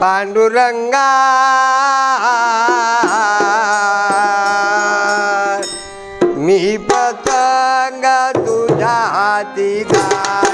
पांडुरंगा. मी पतंग तुझ्या हाती जा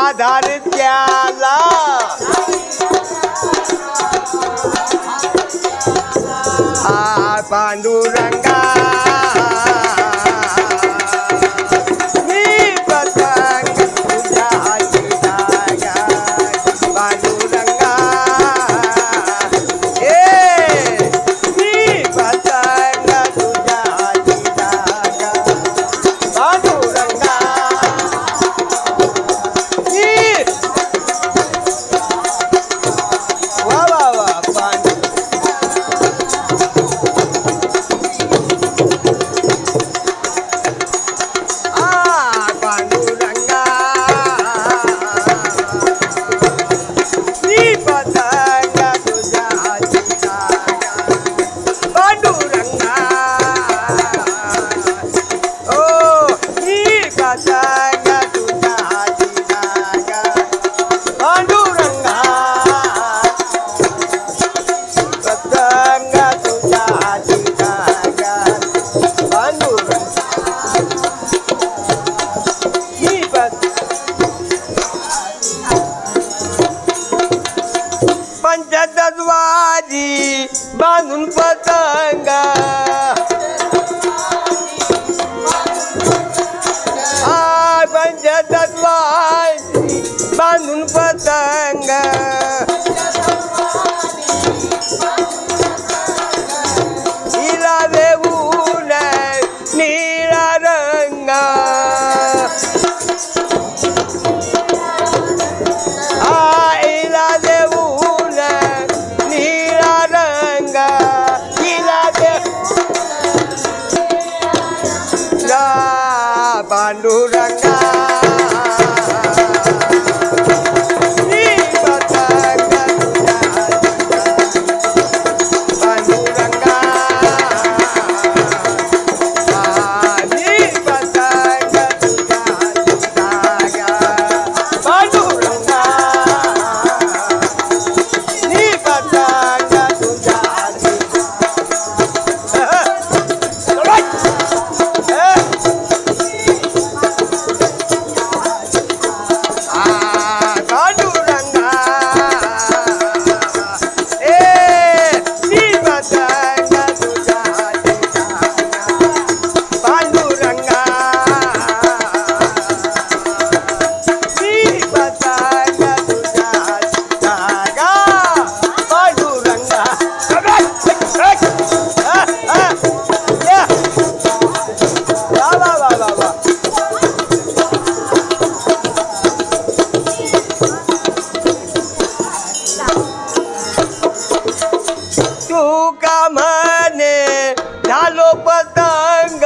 आधार क्या বাঁধুন পতঙ্গা আর পঞ্চায়েত বাঁধুন পতঙ্গ पतंग.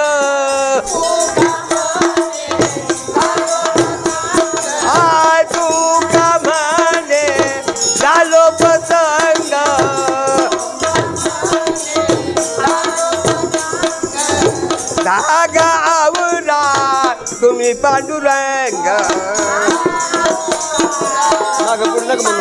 आजू कामाने झालो पतंग. धागा आवला तुम्ही पांडुरंग माग पुढे नका